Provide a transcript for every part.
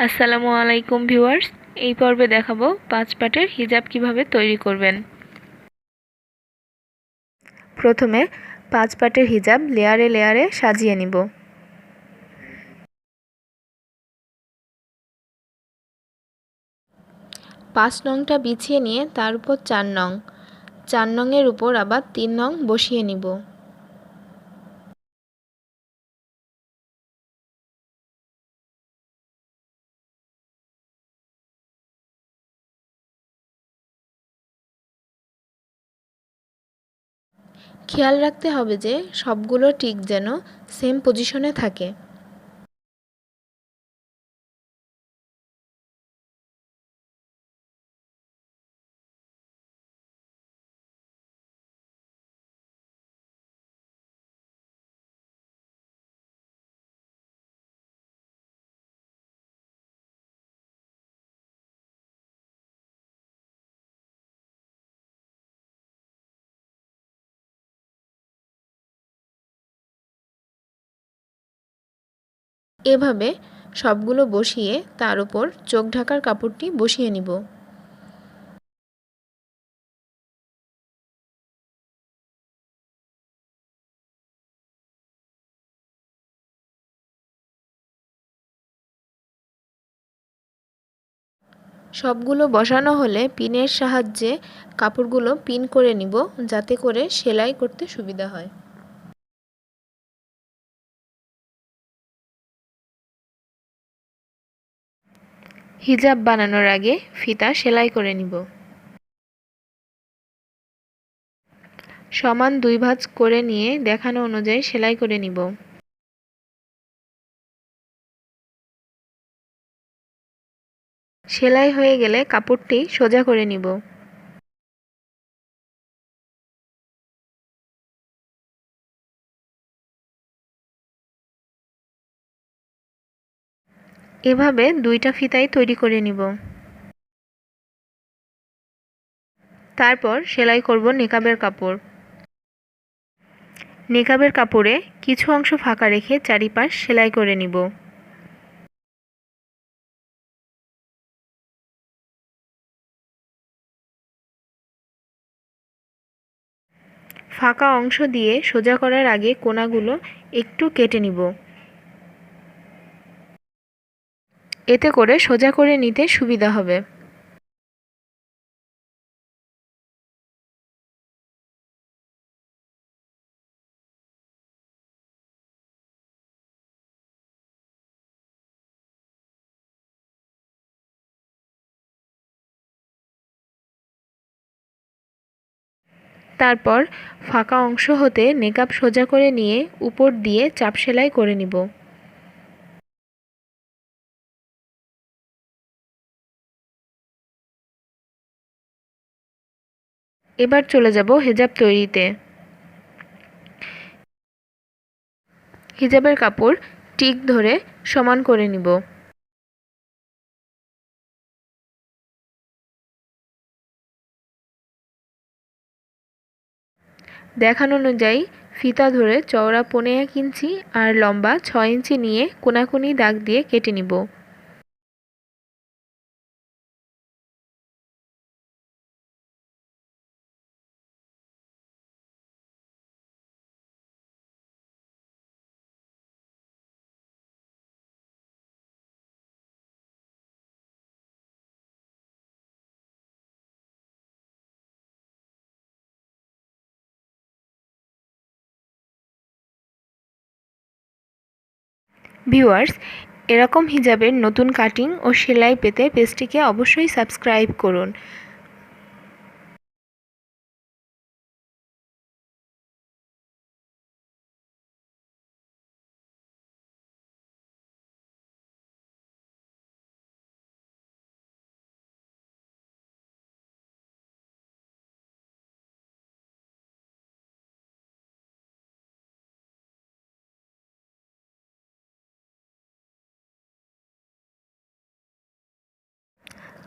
আসসালামু আলাইকুম ভিউয়ার্স, এই পর্বে দেখাবো পাঁচ পাটের হিজাব কীভাবে তৈরি করবেন। প্রথমে পাঁচ পাটের হিজাব লেয়ারে লেয়ারে সাজিয়ে নিব। পাঁচ নংটা বিছিয়ে নিয়ে তার উপর চার নং, চার নংয়ের উপর আবার তিন নং বসিয়ে নিব। খেয়াল রাখতে হবে যে সবগুলো টিক যেন সেম পজিশনে থাকে। এভাবে সবগুলো বসিয়ে তার উপর চোখ ঢাকার কাপড়টি বসিয়ে নিব। সবগুলো বসানো হলে পিনের সাহায্যে কাপড়গুলো পিন করে নিব, যাতে করে সেলাই করতে সুবিধা হয়। হিজাব বানানোর আগে ফিতা সেলাই করে নিব। সমান দুই ভাঁজ করে নিয়ে দেখানো অনুযায়ী সেলাই করে নিব। সেলাই হয়ে গেলে কাপড়টি সোজা করে নিব। এভাবে দুইটা ফিতাই তৈরি করে নিব। তারপর সেলাই করব নেকাবের কাপড়। নেকাবের কাপড়ে কিছু অংশ ফাঁকা রেখে চারিপাশ সেলাই করে নিব। ফাঁকা অংশ দিয়ে সোজা করার আগে কোনাগুলো একটু কেটে নিব। এতে করে সোজা করে নিতে সুবিধা হবে। তারপর ফাঁকা অংশ হতে নেকাব সোজা করে নিয়ে উপর দিয়ে চাপ সেলাই করে নিব। এবার চলে যাব হেজাব তৈরিতে। হিজাবের কাপড় টিক ধরে সমান করে নিব। দেখানো অনুযায়ী ফিতা ধরে চওড়া পনে এক ইঞ্চি আর লম্বা ছয় ইঞ্চি নিয়ে কোনাকুনি দাগ দিয়ে কেটে নিব। ভিউয়ার্স এরকম হিজাবের নতুন কাটিং ও সেলাই পেতে পেজটিকে অবশ্যই সাবস্ক্রাইব করুন।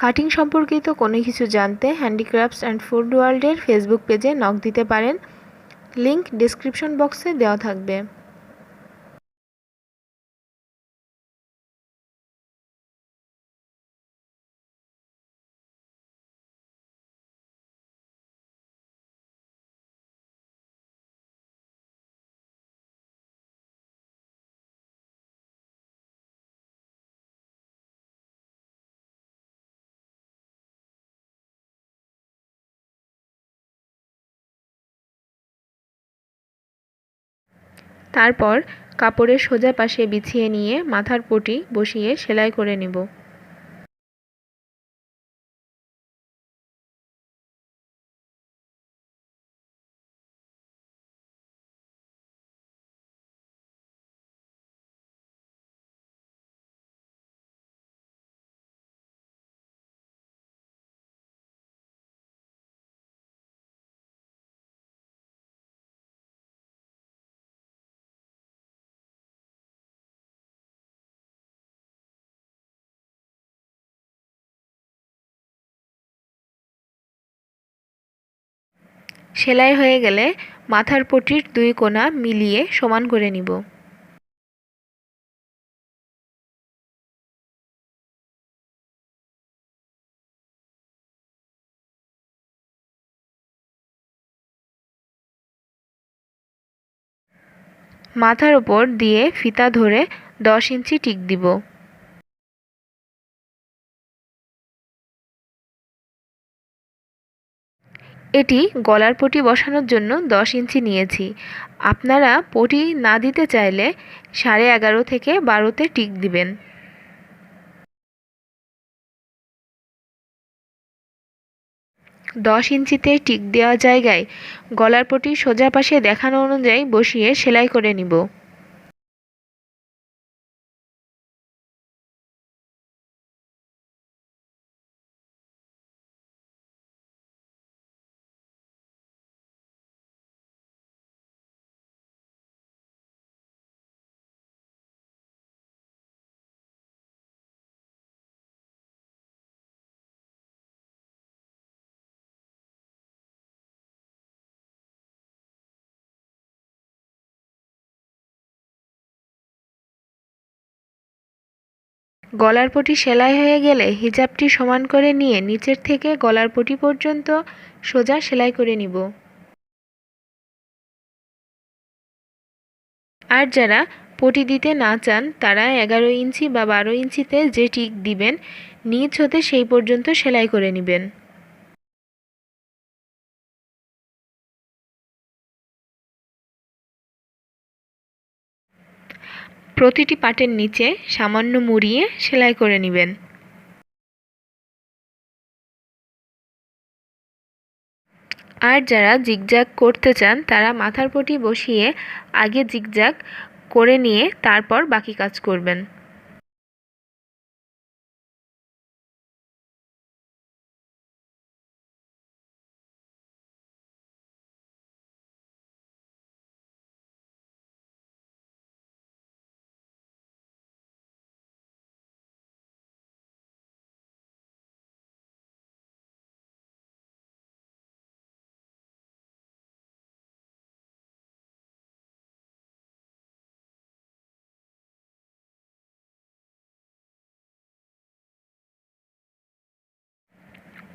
কাটিং সম্পর্কিত কোনো কিছু জানতে হ্যান্ডিক্রাফটস অ্যান্ড ফুড ওয়ার্ল্ডের ফেসবুক পেজে নক দিতে পারেন। লিংক ডিসক্রিপশন বক্সে দেওয়া থাকবে। তারপর কাপড়ের সোজা পাশে বিছিয়ে নিয়ে মাথার পটি বসিয়ে সেলাই করে নিব। সেলাই হয়ে গেলে মাথার পটির দুই কোণা মিলিয়ে সমান করে নিব। মাথার উপর দিয়ে ফিতা ধরে দশ ইঞ্চি টিক দিব। এটি গলার পটি বসানোর জন্য দশ ইঞ্চি নিয়েছি। আপনারা পটি না দিতে চাইলে সাড়ে এগারো থেকে বারোতে টিক দিবেন। দশ ইঞ্চিতে টিক দেওয়া জায়গায় গলার পটি সোজা পাশে দেখানো অনুযায়ী বসিয়ে সেলাই করে নিব। গলার পটি সেলাই হয়ে গেলে হিজাবটি সমান করে নিয়ে নিচের থেকে গলার পটি পর্যন্ত সোজা সেলাই করে নিব। আর যারা পটি দিতে না চান, তারা এগারো ইঞ্চি বা বারো ইঞ্চিতে যে টিক দিবেন, নিচ হতে সেই পর্যন্ত সেলাই করে নেবেন। প্রতিটি পাটের নিচে সামান্য মুড়িয়ে সেলাই করে নেবেন। আর যারা জিগজ্যাগ করতে চান, তারা মাথার পটি বসিয়ে আগে জিগজ্যাগ করে নিয়ে তারপর বাকি কাজ করবেন।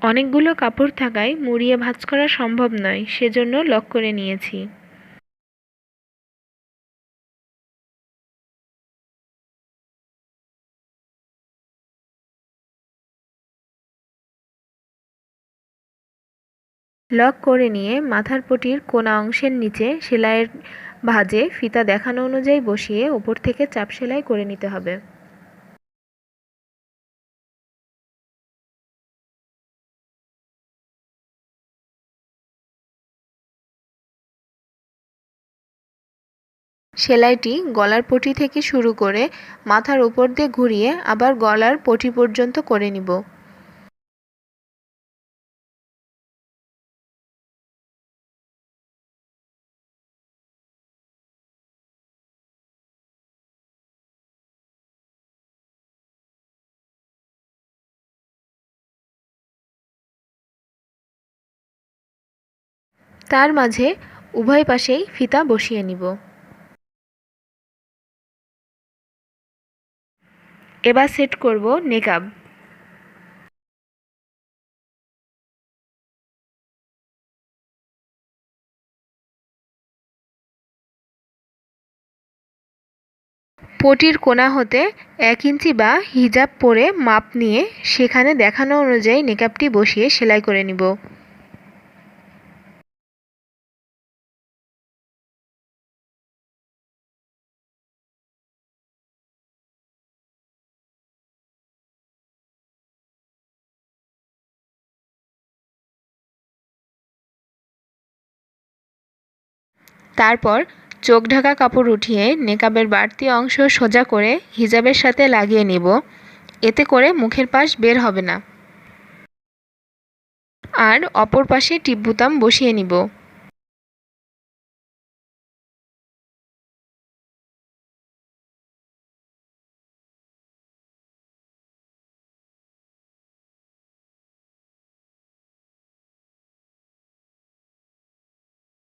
অনেকগুলো কাপড় থাকায় মুড়িয়ে ভাঁজ করা সম্ভব নয়, সেজন্য লক করে নিয়েছি। লক করে নিয়ে মাথার পটির কোনা অংশের নিচে সেলাইয়ের ভাঁজে ফিতা দেখানো অনুযায়ী বসিয়ে ওপর থেকে চাপ সেলাই করে নিতে হবে। সেলাইটি গলার পটি থেকে শুরু করে মাথার উপর দিয়ে ঘুরিয়ে আবার গলার পটি পর্যন্ত করে নিব। তার মাঝে উভয় পাশেই ফিতা বসিয়ে নিব। এবার সেট করব নেকাব। পটির কোনা হতে এক ইঞ্চি বা হিজাব পরে মাপ নিয়ে সেখানে দেখানো অনুযায়ী নেকাবটি বসিয়ে সেলাই করে নিব। তারপর চোখ ঢাকা কাপড় উঠিয়ে নেকাবের বাড়তি অংশ সোজা করে হিজাবের সাথে লাগিয়ে নিব। এতে করে মুখের পাশ বের হবে না। আর অপর পাশে টিপ বুতাম বসিয়ে নিব।